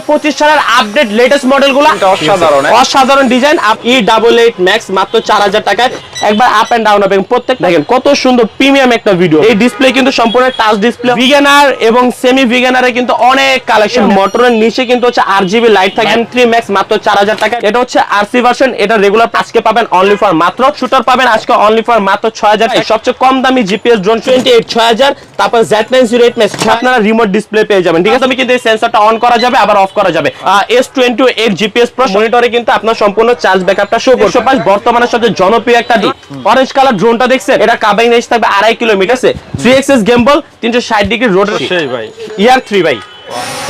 পঁচিশ সালের update latest মডেলগুলো অসাধারণ, হ্যাঁ? অসাধারণ design E double eight max মাত্র চার হাজার টাকায়। একবার আপ এন্ড ডাউন হবে। প্রত্যেক দেখেন কত সুন্দর প্রিমিয়াম একটা ভিডিও এই ডিসপ্লে কিন্তু সম্পূর্ণ টাচ ডিসপ্লে ভিগানার এবং সেমি ভিগানারে কিন্তু অনেক কালেকশন মোটরের নিচে কিন্তু হচ্ছে আর জিবি লাইট থাকে। থ্রি ম্যাক্স মাত্র চার হাজার টাকা এটা হচ্ছে আরসি ভার্সন এটা রেগুলার আজকে পাবেন অনলি ফর মাত্র। শুটার পাবেন আজকে অনলি ফর মাত্র ছয় হাজার সবচেয়ে কম দামি জিপিএস ড্রোন টোয়েন্টি এইট ছয় হাজার। তারপর Z nine zero eight max আপনারা রিমোট ডিসপ্লে পেয়ে যাবেন। ঠিক আছে? আমি কিন্তু এই সেন্সরটা অন করা যাবে। আবার অফ করা যাবে। S twenty eight GPS pro মনিটরে কিন্তু আপনার সম্পূর্ণ চার্জ ব্যাকআপটা শো করছে পাঁচ বর্তমানে সবচেয়ে জনপ্রিয় একটা অরেঞ্জ কালার ড্রোনটা দেখছেন? এটা কাবাইন রেঞ্জ থাকবে আড়াই কিলোমিটার থ্রি এক্সএস গেমবল তিনশো ষাট ডিগ্রি রোড ভাই। ইয়ার থ্রি ভাই।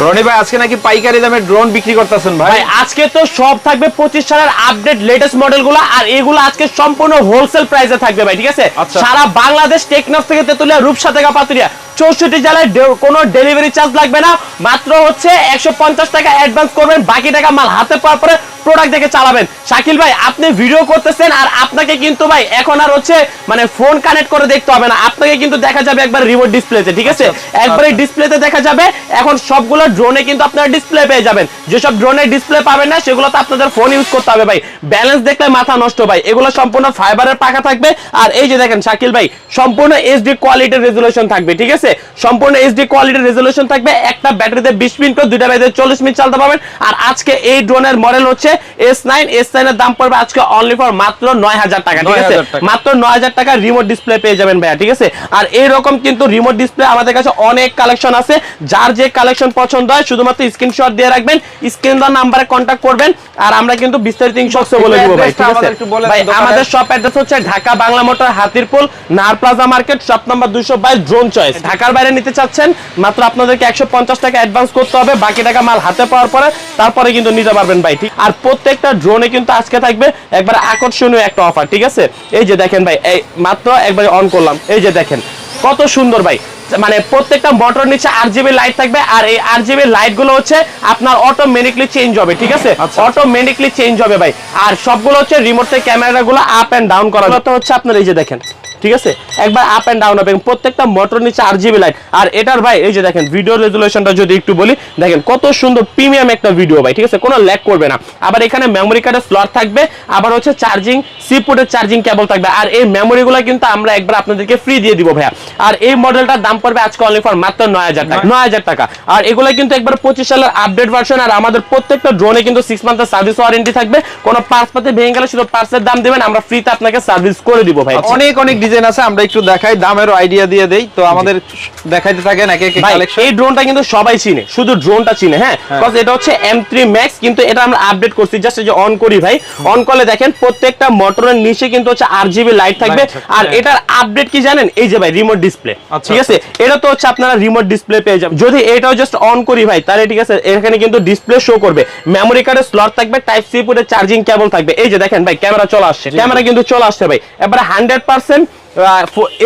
রনি ভাই আজকে নাকি পাইকারি দামে ড্রোন বিক্রি করতেছেন ভাই? আজকে তো সব থাকবে পঁচিশ সালের আপডেট লেটেস্ট মডেলগুলো আর এগুলো আজকে সম্পূর্ণ হোলসেল প্রাইসে থাকবে ভাই ঠিক আছে? আচ্ছা। সারা বাংলাদেশ টেকনফ থেকে তেতুলিয়া রূপসা থেকে পাতুরিয়া চৌষট্টি জেলায় কোনো ডেলিভারি চার্জ লাগবে না। মাত্র হচ্ছে একশো পঞ্চাশ টাকা অ্যাডভান্স করবেন। বাকি টাকা মাল হাতে পাওয়ার পরে প্রোডাক্ট দেখে চালাবেন। শাকিল ভাই আপনি ভিডিও করতেছেন আর আপনাকে কিন্তু ভাই এখন আর হচ্ছে মানে ফোন কানেক্ট করে দেখতে হবে না। আপনাকে কিন্তু দেখা যাবে একবার রিমোট ডিসপ্লেতে ঠিক আছে? একবারে ডিসপ্লেতে দেখা যাবে এখন সবগুলো ড্রোনে কিন্তু আপনারা ডিসপ্লে পেয়ে যাবেন। যেসব ড্রোনের ডিসপ্লে পাবেন না সেগুলো তো আপনাদের ফোন ইউজ করতে হবে ভাই। ব্যালেন্স দেখলে মাথা নষ্ট ভাই। এগুলো সম্পূর্ণ ফাইবারের পাকা থাকবে। আর এই যে দেখেন শাকিল ভাই সম্পূর্ণ এইচডি কোয়ালিটির রেজুলেশন থাকবে ঠিক আছে? সম্পূর্ণ এইচডি কোয়ালিটির রেজুলেশন থাকবে। একটা ব্যাটারিতে বিশ মিনিট করে দুইটা ব্যাটারিতে চল্লিশ মিনিট চালাতে পারবেন। আর আজকে এই ড্রোনের মডেল হচ্ছে এস নাইন এস নাইনের দাম পড়বে আজকে অনলি ফর মাত্র নয় হাজার টাকা ঠিক আছে? মাত্র নয় হাজার টাকা রিমোট ডিসপ্লে পেয়ে যাবেন ভাইয়া ঠিক আছে? আর এইরকম কিন্তু রিমোট ডিসপ্লে আমাদের কাছে অনেক কালেকশন আছে। যার যে কালেকশন পছন্দ হয় শুধুমাত্র স্ক্রিনশট দিয়ে রাখবেন স্ক্রিন দেওয়ার নাম্বারে কন্ট্যাক্ট করবেন আর আমরা কিন্তু বিস্তারিত ইনশটসে বলে দিব ভাই ঠিক আছে? ভাই আমাদের শপ অ্যাড্রেস হচ্ছে ঢাকা বাংলা মোটর হাতিরপুল নার প্লাজা মার্কেট শপ নাম্বার দুশো বাইশ ড্রোন চয়েস ঢাকার বাইরে নিতে চাচ্ছেন মাত্র আপনাদেরকে একশো পঞ্চাশ টাকা অ্যাডভান্স করতে হবে বাকি টাকা মাল হাতে পাওয়ার পরে তারপরে কিন্তু নিতে পারবেন ভাই ঠিক? আর প্রত্যেকটা ড্রোনে কিন্তু আজকে থাকবে একবার আকর্ষণীয় একটা অফার ঠিক আছে? এই যে দেখেন ভাই এই মাত্র একবার অন করলাম। এই যে দেখেন কত সুন্দর ভাই। মানে প্রত্যেকটা মোটর নিচে আর জিবি লাইট থাকবে আর এই আর জিবি লাইটগুলো হচ্ছে আপনার অটোমেটিকলি চেঞ্জ হবে ঠিক আছে? আচ্ছা। অটোমেটিকলি চেঞ্জ হবে ভাই। আর সবগুলো হচ্ছে রিমোট থেকে ক্যামেরা গুলো আপ এন্ড ডাউন করা হচ্ছে আপনার এই যে দেখেন ঠিক আছে? একবার আপ এন্ড ডাউন হবে প্রত্যেকটা মোটর নিচে আর জিবি লাইট আর এটার ভাই এই যে দেখেন ভিডিও রেজুলেশনটা যদি একটু বলি দেখেন কত সুন্দর প্রিমিয়াম একটা ভিডিও ভাই ঠিক আছে? কোনো ল্যাগ করবে না। আবার এখানে মেমোরি কার্ডের স্লট থাকবে আবার হচ্ছে চার্জিং সি পোর্টের চার্জিং কেবল থাকবে। আর এই মেমোরি গুলো কিন্তু আমরা একবার আপনাদেরকে ফ্রি দিয়ে দিব ভাইয়া। আর এই মডেলটার দাম পড়বে আজকে অনলি ফর মাত্র নয় হাজার টাকা। নয় হাজার টাকা। আর এগুলো কিন্তু একবার পঁচিশ সালের আপডেট ভার্সন আর আমাদের প্রত্যেকটা ড্রোনে কিন্তু সিক্স মান্থের সার্ভিস ওয়ারেন্টি থাকবে। কোনো পার্স পাতে ভেঙে গেলে শুধু পার্সের দাম দেবেন আমরা ফ্রিতে আপনাকে সার্ভিস করে দিব ভাই। অনেক অনেক ডিজাইন আছে আমরা একটু দেখাই দামেরও আইডিয়া দিয়ে দেই। তো আমাদের দেখাইতে থাকেন একে একে কালেকশন এই ড্রোনটা কিন্তু সবাই চিনে শুধু ড্রোনটা চিনে হ্যাঁ? হ্যাঁ। Because এটা হচ্ছে এম থ্রি ম্যাক্স কিন্তু এটা আমরা আপডেট করছি জাস্ট যে অন করি ভাই। অন করলে দেখেন প্রত্যেকটা মোটরের নিচে কিন্তু হচ্ছে জিবি লাইট থাকবে। আর হ্যাঁ। এটার আপডেট কি জানেন? এই যে ভাই রিমোট ডিসপ্লে আচ্ছা, ঠিক আছে? এটা তো হচ্ছে আপনারা রিমোট ডিসপ্লে পেয়ে যাবেন। যদি এটাও জাস্ট অন করি ভাই তাহলে ঠিক আছে এখানে কিন্তু ডিসপ্লে শো করবে। মেমোরি কার্ডের স্লট থাকবে টাইপ সি পুরে চার্জিং কেবল থাকবে। এই যে দেখেন ভাই ক্যামেরা চলে আসছে। ক্যামেরা কিন্তু চলে আসছে ভাই। এবারে হান্ড্রেড পার্সেন্ট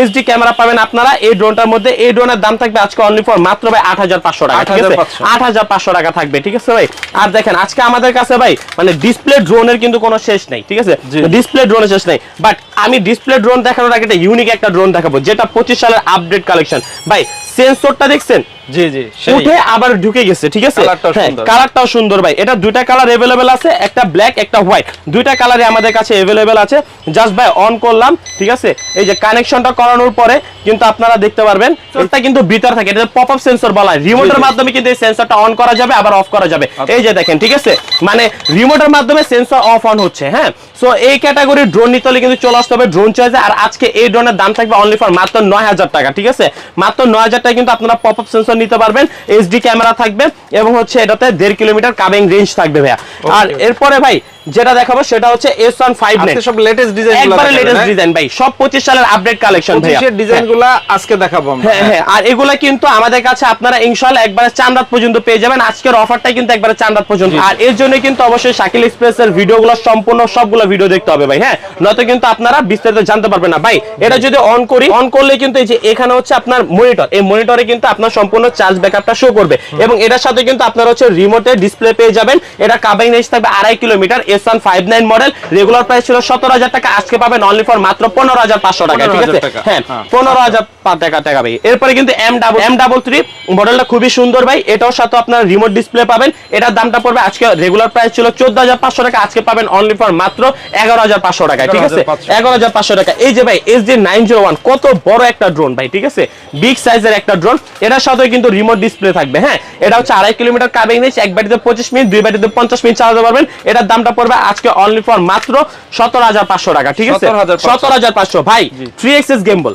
এইচডি ক্যামেরা পাবেন আপনারা। এই ড্রোনটার মধ্যে এই ড্রোনের দাম থাকবে আজকে অনলি ফর মাত্র ভাই আট হাজার পাঁচশো টাকা ঠিক আছে? আট হাজার পাঁচশো। টাকা থাকবে ঠিক আছে ভাই? আর দেখেন আজকে আমাদের কাছে ভাই মানে ডিসপ্লে ড্রোনের কিন্তু কোনো শেষ নেই ঠিক আছে? ডিসপ্লে ড্রোনের শেষ নেই। বাট আমি ডিসপ্লে ড্রোন দেখানোর আগে একটা ইউনিক একটা ড্রোন দেখাবো যেটা পঁচিশ সালের আপডেট কালেকশন ভাই সেন্সরটা দেখছেন? জি জি সেই উঠে আবার ঢুকে গেছে ঠিক আছে কালারটাও হ্যাঁ, সুন্দর। কালারটাও সুন্দর ভাই এটা দুইটা কালার अवेलेबल আছে একটা ব্ল্যাক একটা হোয়াইট দুইটা কালারে আমাদের কাছে अवेलेबल আছে জাস্ট ভাই অন করলাম ঠিক আছে এই যে কানেকশনটা করানোর পরে কিন্তু আপনারা দেখতে পারবেন এটা কিন্তু ভিতর থাকে এটা পপ আপ সেন্সর বলা হয় রিমোটের জি। মাধ্যমে কিন্তু এই সেন্সরটা অন করা যাবে আবার অফ করা যাবে আচ্ছা। এই যে দেখেন ঠিক আছে মানে রিমোটের মাধ্যমে সেন্সর অফ অন হচ্ছে হ্যাঁ সো এই ক্যাটাগরির ড্রোন নিতে হলে কিন্তু চলে আসতে হবে ড্রোন চয়েসে আর আজকে এই ড্রোনের দাম থাকবে অনলি ফর মাত্র নয় হাজার টাকা ঠিক আছে মাত্র নয় হাজার টাকা কিন্তু আপনারা পপ আপ সেন্সর নিতে পারবেন এইচডি ক্যামেরা থাকবে এবং হচ্ছে এটাতে দেড় কিলোমিটার কাবিং রেঞ্জ থাকবে ভাইয়া। আর এরপরে ভাই যেটা দেখাবো সেটা হচ্ছে এস ওয়ান ফাইভ সব লেটেস্ট ডিজাইন একবারে লেটেস্ট ডিজাইন ভাই সব পঁচিশ সালের আপডেট কালেকশন পঁচিশের ডিজাইনগুলা আজকে দেখাবো আমরা হ্যাঁ হ্যাঁ। আর এগুলা কিন্তু আমাদের কাছে আপনারা ইনশাল্লাহ একবারে চান্দাত পর্যন্ত পেয়ে যাবেন। আজকের অফারটাই কিন্তু একবারে চান্দাত পর্যন্ত। আর এর জন্য কিন্তু অবশ্যই শাকিল এক্সপ্রেসের ভিডিওগুলো সম্পূর্ণ সবগুলো ভিডিও দেখতে হবে ভাই হ্যাঁ? নয়তো কিন্তু আপনারা বিস্তারিত জানতে পারবেন না। ভাই এটা যদি অন করি অন করলে কিন্তু এই যে এখানে হচ্ছে আপনার মনিটর এই মনিটরে কিন্তু আপনার সম্পূর্ণ চার্জ ব্যাকআপটা শো করবে। এবং এটার সাথে কিন্তু আপনারা হচ্ছে রিমোটে ডিসপ্লে পেয়ে যাবেন। এটা কাবাইন থাকবে আড়াই kilometre one five nine model regular price ছিল সতেরো হাজার টাকা আজকে পাবেন অনলি ফর মাত্র পনেরো হাজার পাঁচশো টাকা ঠিক আছে? হ্যাঁ হ্যাঁ। পনেরো হাজার টাকা টাকা ভাই। এরপরে কিন্তু M double M double three মডেলটা খুবই সুন্দর ভাই এটাও সাথে আপনার রিমোট ডিসপ্লে পাবেন এটার দামটা পড়বে আজকে রেগুলার প্রাইস ছিল চোদ্দ হাজার পাঁচশো টাকা আজকে পাবেন অনলি ফর মাত্র এগারো হাজার পাঁচশো টাকা ঠিক আছে? এগারো হাজার পাঁচশো। টাকা। এই যে ভাই S D nine zero one কত বড় একটা ড্রোন ভাই ঠিক আছে? বিগ সাইজের একটা ড্রোন এটার সাথে কিন্তু রিমোট ডিসপ্লে থাকবে হ্যাঁ? এটা হচ্ছে আড়াই কিলোমিটার কাবিং রেঞ্জ এক বাটিতে পঁচিশ মিনিট দুই বাটিতে পঞ্চাশ মিনিট চালাতে পারবেন এটার দামটা পড়বে আজকে অনলি ফর মাত্র সতেরো হাজার পাঁচশো টাকা ঠিক আছে? সতেরো হাজার পাঁচশো। ভাই থ্রি এক্সেস গেম্বল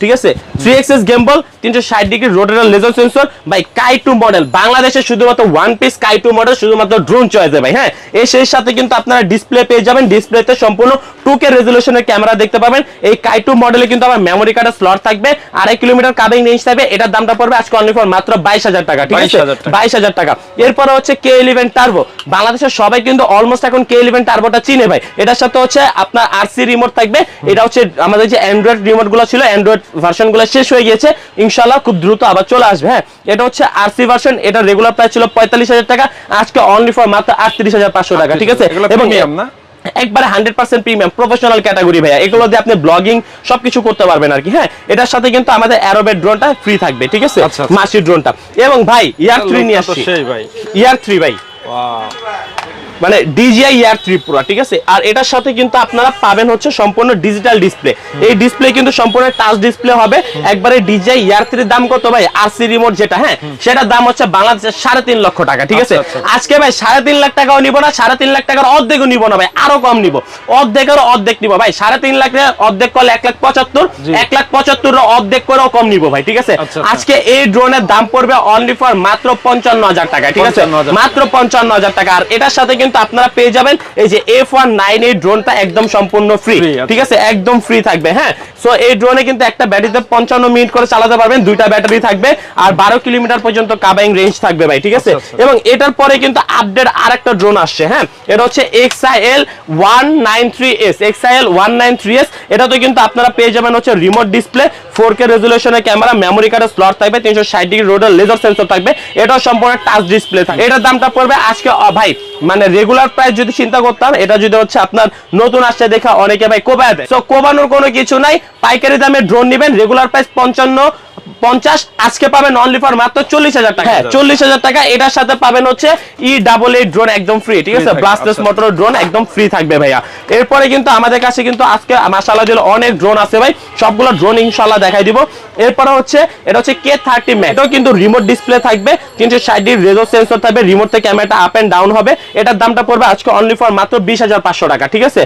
ঠিক আছে? থ্রি এক্সেস গেমবল তিনশো ষাট ডিগ্রি লেজার সেন্সর ভাই কাই টু মডেল। বাংলাদেশে শুধুমাত্র ওয়ান পিস কাই টু মডেল শুধুমাত্র ড্রোন চয়েসে ভাই হ্যাঁ? সেই সাথে কিন্তু আপনারা ডিসপ্লে পেয়ে যাবেন। ডিসপ্লেতে সম্পূর্ণ টু কে রেজলিউশনের ক্যামেরা দেখতে পাবেন। এই কাই টু মডেলে কিন্তু আবার মেমোরি কার্ডের স্লট থাকবে। আড়াই কিলোমিটার কাবিং রেঞ্জ থাকবে। এটার দামটা পড়বে আজকে অনলি ফর মাত্র বাইশ হাজার টাকা ঠিক আছে? বাইশ হাজার টাকা। এরপরে হচ্ছে কে ইলেভেন টার্বো বাংলাদেশের সবাই কিন্তু অলমোস্ট এখন কে ইলেভেন টার্বোটা চিনে ভাই। এটার সাথে হচ্ছে আপনার আরসি রিমোট থাকবে। এটা হচ্ছে আমাদের যে অ্যান্ড্রয়েড রিমোটগুলো ছিল অ্যান্ড্রয়েড ভার্সনগুলো শেষ হয়ে গিয়েছে। ইনশাল্লাহ খুব দ্রুত আবার চলে আসবে হ্যাঁ? এটা হচ্ছে আরসি ভার্সন এটা রেগুলার প্রাইস ছিল পঁয়তাল্লিশ হাজার টাকা আজকে অনলি ফর মাত্র আটত্রিশ হাজার পাঁচশো টাকা ঠিক আছে? এবং না? একবারে hundred percent premium professional category ভাইয়া। এগুলো দিয়ে আপনি ব্লগিং সবকিছু করতে পারবেন আর কি হ্যাঁ? এটার সাথে কিন্তু আমাদের অ্যারোবেট ড্রোনটা ফ্রি থাকবে ঠিক আছে? আচ্ছা, আচ্ছা। মাসির ড্রোনটা এবং ভাই ইয়ার থ্রি নিয়ে আসছি। ভাই। ইয়ার থ্রি ভাই. মানে ডিজিআই ইয়ার ত্রিপুরা ঠিক আছে? আর এটার সাথে কিন্তু আপনারা পাবেন হচ্ছে সম্পূর্ণ ডিজিটাল ডিসপ্লে এই ডিসপ্লে কিন্তু সম্পূর্ণ টাচ ডিসপ্লে হবে। একবারে ডিজিআই ইয়ার থ্রির দাম কত ভাই? আরসি রিমোট যেটা হ্যাঁ? সেটার দাম হচ্ছে বাংলাদেশের সাড়ে তিন লক্ষ টাকা ঠিক আছে? আচ্ছা, আচ্ছা। আজকে ভাই সাড়ে তিন লাখ টাকাও নিব না সাড়ে তিন লাখ টাকার অর্ধেকও নিব না ভাই আরও কম নিব। অর্ধেকের অর্ধেক নিব ভাই সাড়ে তিন লাখ অর্ধেক করলে এক লাখ পঁচাত্তর এক লাখ পঁচাত্তর অর্ধেক করেও কম নিব ভাই ঠিক আছে? আচ্ছা, আচ্ছা। আজকে এই ড্রোনের দাম পড়বে অনলি ফর মাত্র পঞ্চান্ন হাজার টাকা ঠিক আছে? মাত্র পঞ্চান্ন হাজার টাকা। আর এটার সাথে কিন্তু আপনারা পেয়ে যাবেন এই যে এফ ওয়ান নাইন এই ড্রোনটা একদম সম্পূর্ণ ফ্রি আচ্ছা। ঠিক আছে? একদম ফ্রি থাকবে হ্যাঁ? সো এই ড্রোনে কিন্তু একটা ব্যাটারিতে পঞ্চান্ন মিনিট করে চালাতে পারবেন দুইটা ব্যাটারি থাকবে আর বারো কিলোমিটার পর্যন্ত কাবাইং রেঞ্জ থাকবে ভাই ঠিক আছে? আচ্ছা, আচ্ছা। এবং এটার পরে কিন্তু আপডেট আর একটা ড্রোন আসছে হ্যাঁ? এটা হচ্ছে XIL one nine three S XIL one nine three S এটাতে কিন্তু আপনারা পেয়ে যাবেন হচ্ছে রিমোট ডিসপ্লে ফোর কে রেজুলেশনের ক্যামেরা মেমোরি কার্ডের স্লট থাকবে তিনশো ষাট ডিগ্রি রোডের লেজার সেন্সর থাকবে এটাও সম্পূর্ণ টাচ ডিসপ্লে থাকবে। এটার দামটা পড়বে আজকে ভাই মানে রেগুলার প্রাইস যদি চিন্তা করতাম এটা যদি হচ্ছে আপনার নতুন আসছে দেখা অনেকে ভাই কোবায় দেয়। তো কোবানোর কোনো কিছু নাই। পাইকারি দামে ড্রোন নেবেন রেগুলার প্রাইস পঞ্চান্ন পঞ্চাশ আজকে পাবেন অনলি ফর মাত্র চল্লিশ হাজার টাকা। হ্যাঁ চল্লিশ হাজার টাকা। এটার সাথে পাবেন হচ্ছে ই ডাবল এইট ড্রোন একদম ফ্রি ঠিক আছে? ব্লাস্টেস। মোটর ড্রোন একদম ফ্রি থাকবে ভাইয়া। এরপরে কিন্তু আমাদের কাছে কিন্তু আজকে মাসাল্লাহ দিল অনেক ড্রোন আছে ভাই। সবগুলো ড্রোন ইনশাল্লাহ দেখাই দিব। এরপরে হচ্ছে এটা হচ্ছে কে থার্টি ম্যাক এটাও কিন্তু রিমোট ডিসপ্লে থাকবে তিনশো ষাট ডিগ্রি রেজো সেন্সর থাকবে রিমোট থেকে ক্যামেরাটা আপ এন্ড ডাউন হবে। এটার দামটা পড়বে আজকে অনলি ফর মাত্র বিশ হাজার পাঁচশো টাকা ঠিক আছে?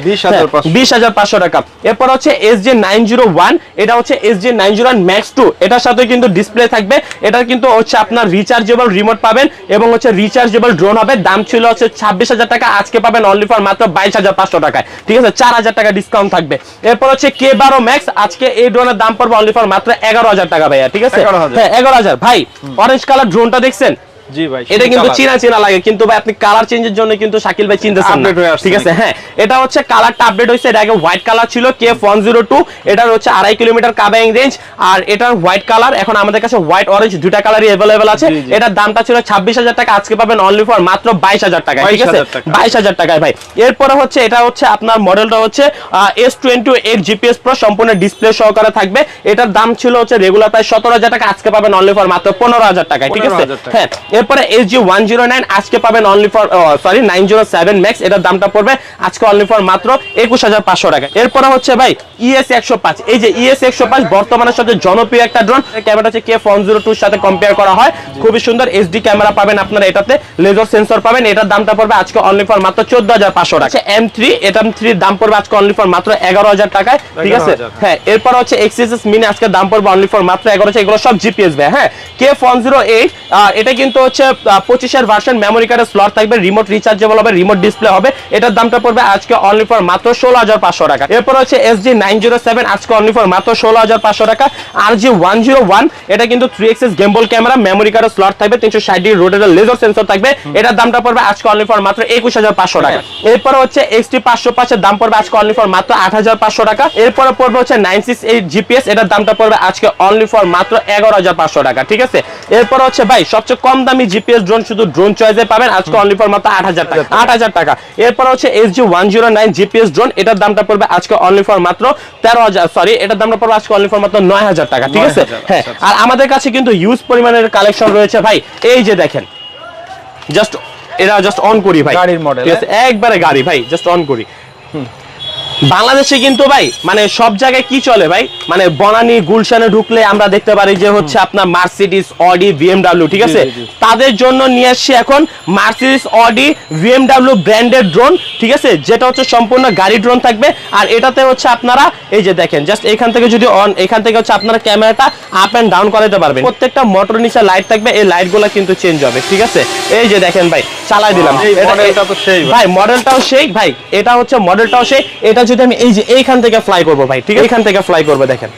বিশ হাজার পাঁচশো। টাকা। এরপর হচ্ছে S J nine zero one এটা হচ্ছে S J nine zero one max two এটার সাথে কিন্তু ডিসপ্লে থাকবে এটার কিন্তু হচ্ছে আপনার রিচার্জেবল রিমোট পাবেন এবং হচ্ছে রিচার্জেবল ড্রোন হবে। দাম ছিল হচ্ছে ছাব্বিশ হাজার টাকা আজকে পাবেন অনলি ফর মাত্র বাইশ হাজার পাঁচশো টাকায় ঠিক আছে? চার হাজার টাকা ডিসকাউন্ট থাকবে। এরপর হচ্ছে কে বারো ম্যাক্স আজকে এই ড্রোনের দাম পড়বে অনলি ফর মাত্র এগারো হাজার টাকা ভাইয়া ঠিক আছে? 11,000 হ্যাঁ এগারো হাজার। ভাই অরেঞ্জ কালার ড্রোনটা দেখছেন? জি ভাই এটা কিন্তু চিনা চিনা লাগে কিন্তু ভাই আপনি কালার চেঞ্জের জন্য কিন্তু শাকিল ভাই চিনতেছেন না। ঠিক আছে? হ্যাঁ এটা হচ্ছে কালারটা আপডেট হয়েছে এটা আগে হোয়াইট কালার ছিল এটার হচ্ছে আড়াই কিলোমিটার কাবাইং রেঞ্জ আর এটার হোয়াইট কালার এখন আমাদের কাছে হোয়াইট অরেঞ্জ দুটা কালারই অ্যাভেলেবেল আছে। এটার দামটা ছিল ছাব্বিশ হাজার টাকা আজকে পাবেন অনলি ফর মাত্র বাইশ হাজার টাকা ঠিক আছে? 22,000 টাকা। টাকায় ভাই। এরপরে হচ্ছে এটা হচ্ছে আপনার মডেলটা হচ্ছে S twenty eight GPS pro সম্পূর্ণ ডিসপ্লে সহকারে থাকবে। এটার দাম ছিল হচ্ছে রেগুলার প্রায় সতেরো হাজার টাকা আজকে পাবেন অনলি ফর মাত্র পনেরো হাজার টাকায় ঠিক আছে? হ্যাঁ এরপরে S G one zero nine আজকে পাবেন only for sorry nine zero seven max এটার দামটা পড়বে আজকে অনলি ফর মাত্র একুশ হাজার পাঁচশো টাকা। এরপরে হচ্ছে ভাই ইএস একশো পাঁচ। এই যে ইএস একশো পাঁচ বর্তমানে সবচেয়ে জনপ্রিয় একটা ড্রোন ক্যামেরা হচ্ছে কে ফোন জিরো টুর সাথে কম্পেয়ার করা হয়। খুবই সুন্দর এইচডি ক্যামেরা পাবেন আপনারা এটাতে। লেজার সেন্সর পাবেন এটার দামটা পড়বে আজকে অনলি ফর মাত্র চোদ্দ হাজার পাঁচশো টাকা। এম থ্রি এটা থ্রির দাম পড়বে আজকে অনলি ফর মাত্র এগারো হাজার টাকায় ঠিক আছে? হ্যাঁ এরপর হচ্ছে এক্সিসএস মিনি আজকে দাম পড়বে অনলি ফর মাত্র এগারো হাজার এগুলো সব জিপিএস ভাই হ্যাঁ? কে ফোন জিরো এইট এটা কিন্তু হচ্ছে পঁচিশের ভার্সন মেমোরি কার্ডের স্লট থাকবে রিমোট রিচার্জেবল হবে রিমোট ডিসপ্লে হবে। এটার দামটা পড়বে আজকে অনলি ফর মাত্র ষোলো হাজার পাঁচশো টাকা। এরপর হচ্ছে S G nine zero seven আজকে অনলি ফর মাত্র ষোলো হাজার পাঁচশো টাকা। আর জি ওয়ান জিরো ওয়ান এটা কিন্তু three axis gimbal camera memory কার্ডের স্লট থাকবে তিনশো ষাট ডিগ্রি রোডের লেজার সেন্সর থাকবে। এটার দামটা পড়বে আজকে অনলি ফর মাত্র একুশ হাজার পাঁচশো টাকা। এরপর হচ্ছে এক্সটি পাঁচশো পাঁচের দাম পড়বে আজকে অনলি ফর মাত্র আট হাজার পাঁচশো টাকা। এরপরে পড়বে হচ্ছে নাইন সিক্স এইট জিপিএস এটার দামটা পড়বে আজকে অনলি ফর মাত্র এগারো হাজার পাঁচশো টাকা ঠিক আছে? এরপর হচ্ছে ভাই সবচেয়ে কম দামে দামি জিপিএস ড্রোন শুধু ড্রোন চয়েসে পাবেন। আজকে অনলি ফর মাত্র আট হাজার টাকা। আট হাজার টাকা। এরপর হচ্ছে S G one zero nine GPS drone এটার দামটা পড়বে আজকে অনলি ফর মাত্র তেরো হাজার সরি এটার দামটা পড়বে আজকে অনলি ফর মাত্র নয় হাজার টাকা ঠিক আছে? হ্যাঁ আচ্ছা, আর আমাদের কাছে কিন্তু ইউজ পরিমাণের কালেকশন রয়েছে ভাই। এই যে দেখেন জাস্ট এরা জাস্ট অন করি ভাই। গাড়ির মডেল ঠিক আছে? একবারে গাড়ি ভাই জাস্ট অন করি। বাংলাদেশে কিন্তু ভাই মানে সব জায়গায় কি চলে ভাই? মানে বনানী গুলশানে ঢুকলে আমরা দেখতে পারি যে হচ্ছে আপনার মার্সিডিস অডি বিএমডাব্লিউ ঠিক আছে। তাদের জন্য নিয়ে আসছি এখন Mercedes Audi BMW branded drone ঠিক আছে? যেটা হচ্ছে সম্পূর্ণ গাড়ি ড্রোন থাকবে। আর এটাতে হচ্ছে আপনারা এই যে দেখেন জাস্ট এখান থেকে যদি অন এখান থেকে হচ্ছে আপনারা ক্যামেরাটা আপ এন্ড ডাউন করাতে পারবেন। প্রত্যেকটা মোটর নিচে লাইট থাকবে এই লাইটগুলো কিন্তু চেঞ্জ হবে ঠিক আছে? এই যে দেখেন ভাই চালাই দিলাম। এটা- তো সেই ভাই। ভাই মডেলটাও সেই ভাই এটা হচ্ছে মডেলটাও সেই এটা যদি আমি এই যে এইখান থেকে ফ্লাই করব ভাই ঠিক আছে? এইখান থেকে ফ্লাই করব দেখেন।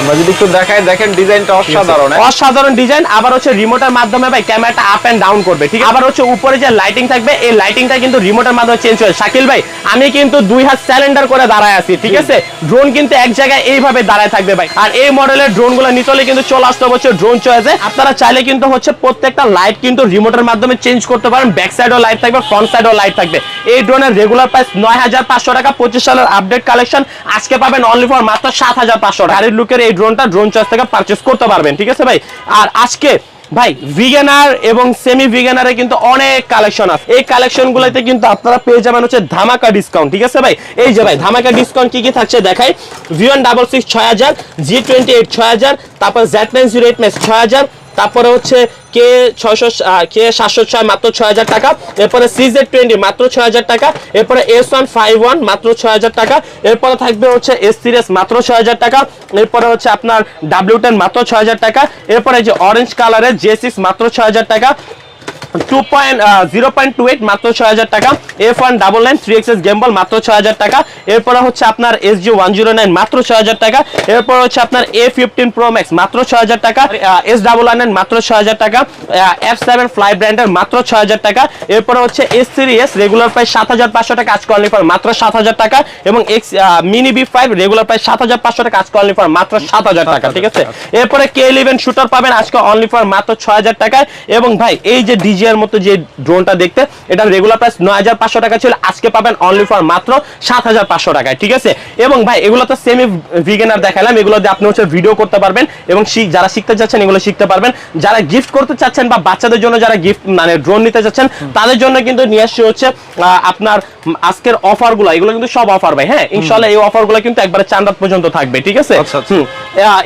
আমরা যদি একটু দেখাই দেখেন ডিজাইনটা অসাধারণ হ্যাঁ? অসাধারণ ডিজাইন আবার হচ্ছে রিমোটের মাধ্যমে ভাই ক্যামেরাটা আপ এন্ড ডাউন করবে ঠিক আবার হচ্ছে উপরে যে লাইটিং থাকবে এই লাইটিংটা কিন্তু রিমোটের মাধ্যমে চেঞ্জ হয় শাকিল ভাই আমি কিন্তু দুই হাত স্যালেন্ডার করে দাঁড়ায় আছি ঠিক আছে? ড্রোন কিন্তু এক জায়গায় এইভাবে দাঁড়ায় থাকবে ভাই। আর এই মডেলের ড্রোনগুলো নিতে হলে কিন্তু চলে আসতে হচ্ছে ড্রোন চয়েসে আপনারা চাইলে কিন্তু হচ্ছে প্রত্যেকটা লাইট কিন্তু রিমোটের মাধ্যমে চেঞ্জ করতে পারেন। ব্যাক সাইডও লাইট থাকবে ফ্রন্ট সাইডও লাইট থাকবে। এই ড্রোনের রেগুলার প্রাইস নয় হাজার পাঁচশো টাকা পঁচিশ সালের আপডেট কালেকশন আজকে পাবেন অনলি ফর মাত্র সাত হাজার পাঁচশো গাড়ির লুকের এই ড্রোনটা ড্রোন চয়েস থেকে পারচেস করতে পারবেন ঠিক আছে ভাই? আর আজকে ভাই ভিগেনার এবং সেমি ভিগানারে কিন্তু অনেক কালেকশন আছে। এই কালেকশন গুলোতে কিন্তু আপনারা পেয়ে যাবেন হচ্ছে ধামাকা ডিসকাউন্ট ঠিক আছে ভাই? এই যে ভাই, ধামাকা ডিসকাউন্ট কি কি থাকছে দেখাই? ভিওয়ান ডাবল সিক্স ছয় হাজার জি টোয়েন্টি এইট ছয় হাজার, তারপর Z nine zero eight max ছয় হাজার তারপরে হচ্ছে কে ছয়শো কে সাতশো ছয় মাত্র ছয় হাজার টাকা। এরপরে সিজেড টোয়েন্টি মাত্র ছয় হাজার টাকা। এরপরে এস ওয়ান ফাইভ ওয়ান মাত্র ছয় হাজার টাকা। এরপরে থাকবে হচ্ছে এস সিরিয়াস মাত্র ছয় হাজার টাকা। এরপরে হচ্ছে আপনার ডাব্লিউ টেন মাত্র ছয় হাজার টাকা। এরপরে যে অরেঞ্জ কালারের জে সিক্স মাত্র ছয় হাজার টাকা। Two point zero point two eight মাত্র ছয় হাজার টাকা। F one double nine three XS gimbal মাত্র ছয় হাজার টাকা। এরপরে হচ্ছে আপনার S G one zero nine মাত্র ছয় হাজার টাকা। এরপর হচ্ছে আপনার এ ফিফটিন প্রো ম্যাক্স মাত্র ছয় হাজার টাকা। এস ডাবল নাইন মাত্র ছয় হাজার টাকা। এফ সেভেন ফ্লাই ব্র্যান্ডের মাত্র ছয় হাজার টাকা। এরপরে হচ্ছে এস রেগুলার প্রাইস সাত হাজার পাঁচশো টাকা আজকে অনলি ফর মাত্র সাত হাজার টাকা। এবং X mini B five regular price সাত হাজার পাঁচশো টাকা আজকে অনলি ফর মাত্র সাত হাজার টাকা ঠিক আছে? এরপরে কে ইলেভেন শুটার পাবেন আজকে অনলি ফর মাত্র ছয় হাজার টাকায়। এবং ভাই এই যে ডিজি এর মতো যে ড্রোনটা দেখতে এটা রেগুলার প্রাইস নয় হাজার পাঁচশো টাকা ছিল। আজকে পাবেন অনলি ফর মাত্র সাত হাজার পাঁচশো টাকায় ঠিক আছে? এবং ভাই এগুলো তো সেমি ভিগেনার দেখালাম এগুলো দিয়ে আপনি হচ্ছে ভিডিও করতে পারবেন এবং শিখ- যারা শিখতে চাচ্ছেন এগুলো শিখতে পারবেন। যারা গিফট করতে চাচ্ছেন বা বাচ্চাদের জন্য যারা গিফট মানে ড্রোন নিতে চাচ্ছেন তাদের জন্য কিন্তু নিয়ে আসছে হচ্ছে আপনার আজকের অফারগুলো এগুলো কিন্তু সব অফার ভাই হ্যাঁ? ইনশাল্লাহ এই অফারগুলো কিন্তু একবারে চান্দাত পর্যন্ত থাকবে ঠিক আছে।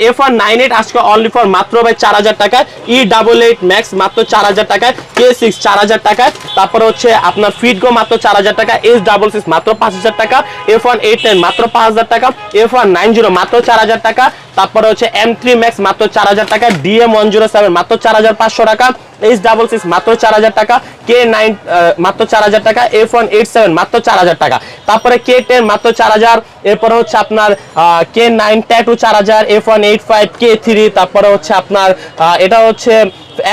এফ ওয়ান নাইন এইট আজকে অনলি ফর মাত্র ভাই চার হাজার টাকা ই ডাবল এইট ম্যাক্স মাত্র চার হাজার টাকায় কে সিক্স চার হাজার টাকা, তারপরে হচ্ছে আপনার ফিটগো মাত্র চার হাজার টাকা এস ডাবল সিক্স মাত্র পাঁচ হাজার টাকা এফ ওয়ান এইট নাইন মাত্র পাঁচ হাজার টাকা এফ ওয়ান নাইন জিরো মাত্র চার হাজার টাকা তারপরে হচ্ছে এম থ্রি ম্যাক্স মাত্র চার হাজার টাকা। ডিএম ওয়ান জিরো সেভেন মাত্র চার হাজার পাঁচশো টাকা। এইচ ডাবল সিক্স মাত্র চার হাজার টাকা। কে নাইন মাত্র চার হাজার টাকা। এফ ওয়ান এইট সেভেন মাত্র চার হাজার টাকা। তারপরে কে টেন মাত্র চার হাজার। এরপরে হচ্ছে আপনার কে নাইন ট্যাটু চার হাজার। F one eight five K three তারপরে হচ্ছে আপনার এটা হচ্ছে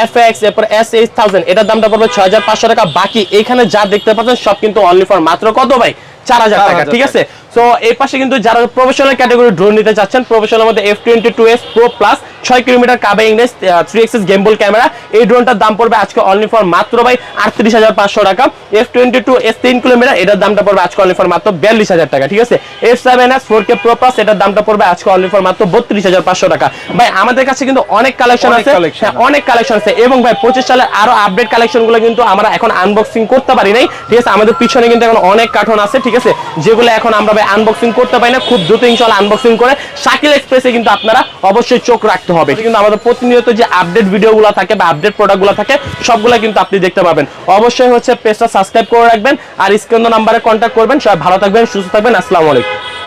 এফ এক্স এরপর এস এইট থাউজেন্ড এটার দামটা পড়বে ছয় হাজার পাঁচশো টাকা। বাকি এখানে যা দেখতে পাচ্ছেন সব কিন্তু অনলি ফর মাত্র কত ভাই? চার হাজার টাকা ঠিক আছে? সো এই পাশে কিন্তু যারা প্রফেশনাল ক্যাটাগরি ড্রোন নিতে চাচ্ছেন প্রফেশনাল মধ্যে F twenty two S pro plus ছয় kilometre কাবে English three axis gimbal camera এই ড্রোনটার দাম পড়বে আজকে অনলি ফর মাত্র ভাই আটত্রিশ হাজার পাঁচশো টাকা। এফ টোয়েন্টি টু এস তিন কিলোমিটার এটার দামটা পড়বে আজকে অনলি ফর মাত্র বিয়াল্লিশ হাজার টাকা ঠিক আছে? F seven S four K pro plus এটার দামটা পড়বে আজকে অনলি ফর মাত্র বত্রিশ হাজার পাঁচশো টাকা। ভাই আমাদের কাছে কিন্তু অনেক কালেকশন আছে। হ্যাঁ, অনেক কালেকশন আছে। এবং ভাই পঁচিশ সালের আরও আপডেট কালেকশনগুলো কিন্তু আমরা এখন আনবক্সিং করতে পারি নাই। ঠিক আছে? আমাদের পিছনে কিন্তু এখন অনেক কার্টন আছে ঠিক আছে? যেগুলো এখন আমরা ভাই আনবক্সিং করতে পারি না, খুব দ্রুত ইনশাল্লাহ আনবক্সিং করে শাকিল এক্সপ্রেসে কিন্তু আপনারা অবশ্যই চোখ রাখতে হবে। কিন্তু আমাদের প্রতিনিয়ত যে আপডেট ভিডিওগুলো থাকে বা আপডেট প্রোডাক্টগুলো থাকে, সবগুলো কিন্তু আপনি দেখতে পাবেন। অবশ্যই হচ্ছে পেজটা সাবস্ক্রাইব করে রাখবেন আর স্ক্রিন নাম্বারে কন্ট্যাক্ট করবেন। সবাই ভালো থাকবেন, সুস্থ থাকবেন। আসসালামু আলাইকুম।